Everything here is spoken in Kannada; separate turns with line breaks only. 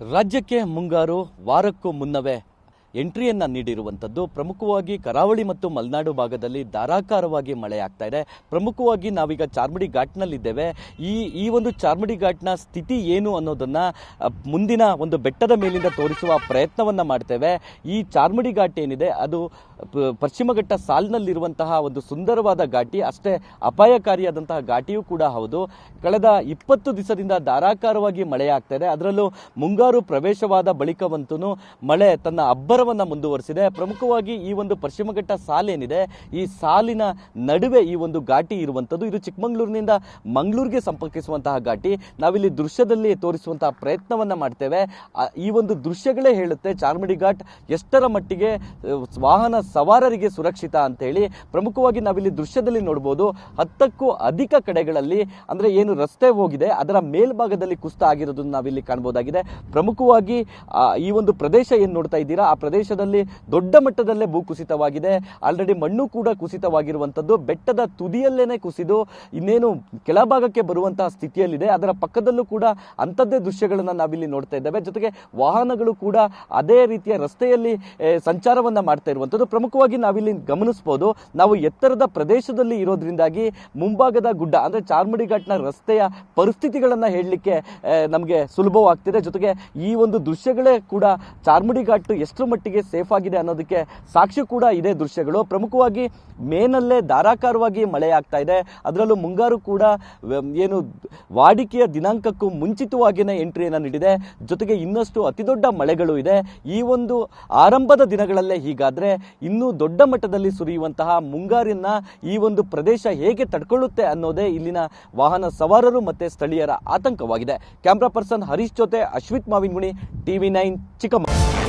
ರಾಜ್ಯಕ್ಕೆ ಮುಂಗಾರು ವಾರಕ್ಕೂ ಮುನ್ನವೇ ಎಂಟ್ರಿಯನ್ನ ನೀಡಿರುವಂಥದ್ದು ಪ್ರಮುಖವಾಗಿ ಕರಾವಳಿ ಮತ್ತು ಮಲೆನಾಡು ಭಾಗದಲ್ಲಿ ಧಾರಾಕಾರವಾಗಿ ಮಳೆ ಆಗ್ತಾ ಇದೆ. ಪ್ರಮುಖವಾಗಿ ನಾವೀಗ ಚಾರ್ಮಡಿ ಘಾಟ್ನಲ್ಲಿದ್ದೇವೆ. ಈ ಈ ಒಂದು ಚಾರ್ಮಡಿ ಘಾಟ್ನ ಸ್ಥಿತಿ ಏನು ಅನ್ನೋದನ್ನ ಮುಂದಿನ ಒಂದು ಬೆಟ್ಟದ ಮೇಲಿಂದ ತೋರಿಸುವ ಪ್ರಯತ್ನವನ್ನ ಮಾಡ್ತೇವೆ. ಈ ಚಾರ್ಮಡಿ ಘಾಟ್ ಏನಿದೆ, ಅದು ಪಶ್ಚಿಮಘಟ್ಟ ಪಶ್ಚಿಮ ಘಟ್ಟ ಸಾಲಿನಲ್ಲಿರುವಂತಹ ಒಂದು ಸುಂದರವಾದ ಘಾಟಿ, ಅಷ್ಟೇ ಅಪಾಯಕಾರಿಯಾದಂತಹ ಘಾಟಿಯೂ ಕೂಡ ಹೌದು. ಕಳೆದ ಇಪ್ಪತ್ತು ದಿವಸದಿಂದ ಧಾರಾಕಾರವಾಗಿ ಮಳೆ ಆಗ್ತಾ ಇದೆ. ಅದರಲ್ಲೂ ಮುಂಗಾರು ಪ್ರವೇಶವಾದ ಬಳಿಕವಂತೂ ಮಳೆ ತನ್ನ ಅಬ್ಬರವನ್ನ ಮುಂದುವರಿಸಿದೆ. ಪ್ರಮುಖವಾಗಿ ಈ ಒಂದು ಪಶ್ಚಿಮಘಟ್ಟ ಸಾಲೇನಿದೆ. ಈ ಸಾಲಿನ ನಡುವೆ ಈ ಒಂದು ಘಾಟಿ ಇರುವಂಥದ್ದು ಇದು ಚಿಕ್ಕಮಗಳೂರಿನಿಂದ ಮಂಗಳೂರಿಗೆ ಸಂಪರ್ಕಿಸುವಂತಹ ಘಾಟಿ. ನಾವಿಲ್ಲಿ ದೃಶ್ಯದಲ್ಲಿ ತೋರಿಸುವಂತಹ ಪ್ರಯತ್ನವನ್ನ ಮಾಡ್ತೇವೆ. ಈ ಒಂದು ದೃಶ್ಯಗಳೇ ಹೇಳುತ್ತೆ, ಚಾರ್ಮಡಿ ಘಾಟ್ ಎಷ್ಟರ ಮಟ್ಟಿಗೆ ವಾಹನ ಸವಾರರಿಗೆ ಸುರಕ್ಷಿತ ಅಂತ ಹೇಳಿ ಪ್ರಮುಖವಾಗಿ ನಾವಿಲ್ಲಿ ದೃಶ್ಯದಲ್ಲಿ ನೋಡಬಹುದು ಹತ್ತಕ್ಕೂ ಅಧಿಕ ಕಡೆಗಳಲ್ಲಿ, ಅಂದ್ರೆ ಏನು ರಸ್ತೆ ಹೋಗಿದೆ, ಅದರ ಮೇಲ್ಭಾಗದಲ್ಲಿ ಕುಸ್ತ ಆಗಿರೋದನ್ನು ನಾವಿಲ್ಲಿ ಕಾಣಬಹುದಾಗಿದೆ ಪ್ರಮುಖವಾಗಿ ಈ ಒಂದು ಪ್ರದೇಶ ಏನು ನೋಡ್ತಾ ಇದ್ದೀರಾ? ಆ ಪ್ರದೇಶದಲ್ಲಿ ದೊಡ್ಡ ಮಟ್ಟದಲ್ಲೇ ಭೂಕುಸಿತವಾಗಿದೆ ಆಲ್ರೆಡಿ ಮಣ್ಣು ಕೂಡ ಕುಸಿತವಾಗಿರುವಂಥದ್ದು ಬೆಟ್ಟದ ತುದಿಯಲ್ಲೇನೆ ಕುಸಿದು, ಇನ್ನೇನು ಕೆಳಭಾಗಕ್ಕೆ ಬರುವಂತಹ ಸ್ಥಿತಿಯಲ್ಲಿದೆ. ಅದರ ಪಕ್ಕದಲ್ಲೂ ಕೂಡ ಅಂಥದ್ದೇ ದೃಶ್ಯಗಳನ್ನು ನಾವಿಲ್ಲಿ ನೋಡ್ತಾ ಇದ್ದೇವೆ. ಜೊತೆಗೆ ವಾಹನಗಳು ಕೂಡ ಅದೇ ರೀತಿಯ ರಸ್ತೆಯಲ್ಲಿ ಸಂಚಾರವನ್ನು ಮಾಡ್ತಾ ಇರುವಂಥದ್ದು ಪ್ರಮುಖವಾಗಿ ನಾವಿಲ್ಲಿ ಗಮನಿಸಬಹುದು ನಾವು ಎತ್ತರದ ಪ್ರದೇಶದಲ್ಲಿ ಇರೋದ್ರಿಂದಾಗಿ ಮುಂಭಾಗದ ಗುಡ್ಡ, ಅಂದರೆ ಚಾರ್ಮಡಿ ಘಾಟ್ನ ರಸ್ತೆಯ ಪರಿಸ್ಥಿತಿಗಳನ್ನು ಹೇಳಲಿಕ್ಕೆ ನಮಗೆ ಸುಲಭವಾಗ್ತಿದೆ. ಜೊತೆಗೆ ಈ ಒಂದು ದೃಶ್ಯಗಳೇ ಕೂಡ ಚಾರ್ಮಡಿ ಘಾಟ್ ಮಟ್ಟಿಗೆ ಸೇಫ್ ಆಗಿದೆ ಅನ್ನೋದಕ್ಕೆ ಸಾಕ್ಷಿ ಕೂಡ ಇದೆ ದೃಶ್ಯಗಳು. ಪ್ರಮುಖವಾಗಿ ಮೇನಲ್ಲೇ ಧಾರಾಕಾರವಾಗಿ ಮಳೆ ಆಗ್ತಾ ಇದೆ. ಅದರಲ್ಲೂ ಮುಂಗಾರು ಕೂಡ ಏನು ವಾಡಿಕೆಯ ದಿನಾಂಕಕ್ಕೂ ಮುಂಚಿತವಾಗಿಯೇ ಎಂಟ್ರಿಯನ್ನು ನೀಡಿದೆ. ಜೊತೆಗೆ ಇನ್ನಷ್ಟು ಅತಿದೊಡ್ಡ ಮಳೆಗಳು ಇದೆ. ಈ ಒಂದು ಆರಂಭದ ದಿನಗಳಲ್ಲೇ ಹೀಗಾದರೆ ಇನ್ನೂ ದೊಡ್ಡ ಮಟ್ಟದಲ್ಲಿ ಸುರಿಯುವಂತಹ ಮುಂಗಾರಿನ ಈ ಒಂದು ಪ್ರದೇಶ ಹೇಗೆ ತಡ್ಕೊಳ್ಳುತ್ತೆ ಅನ್ನೋದೇ ಇಲ್ಲಿನ ವಾಹನ ಸವಾರರು ಮತ್ತು ಸ್ಥಳೀಯರ ಆತಂಕವಾಗಿದೆ. ಕ್ಯಾಮ್ರಾ ಪರ್ಸನ್ ಹರೀಶ್ ಜೊತೆ ಅಶ್ವಿತ್ ಮಾವಿನ್ಗುಣಿ, ಟಿವಿ ನೈನ್ ಚಿಕ್ಕಮಗಳೂರು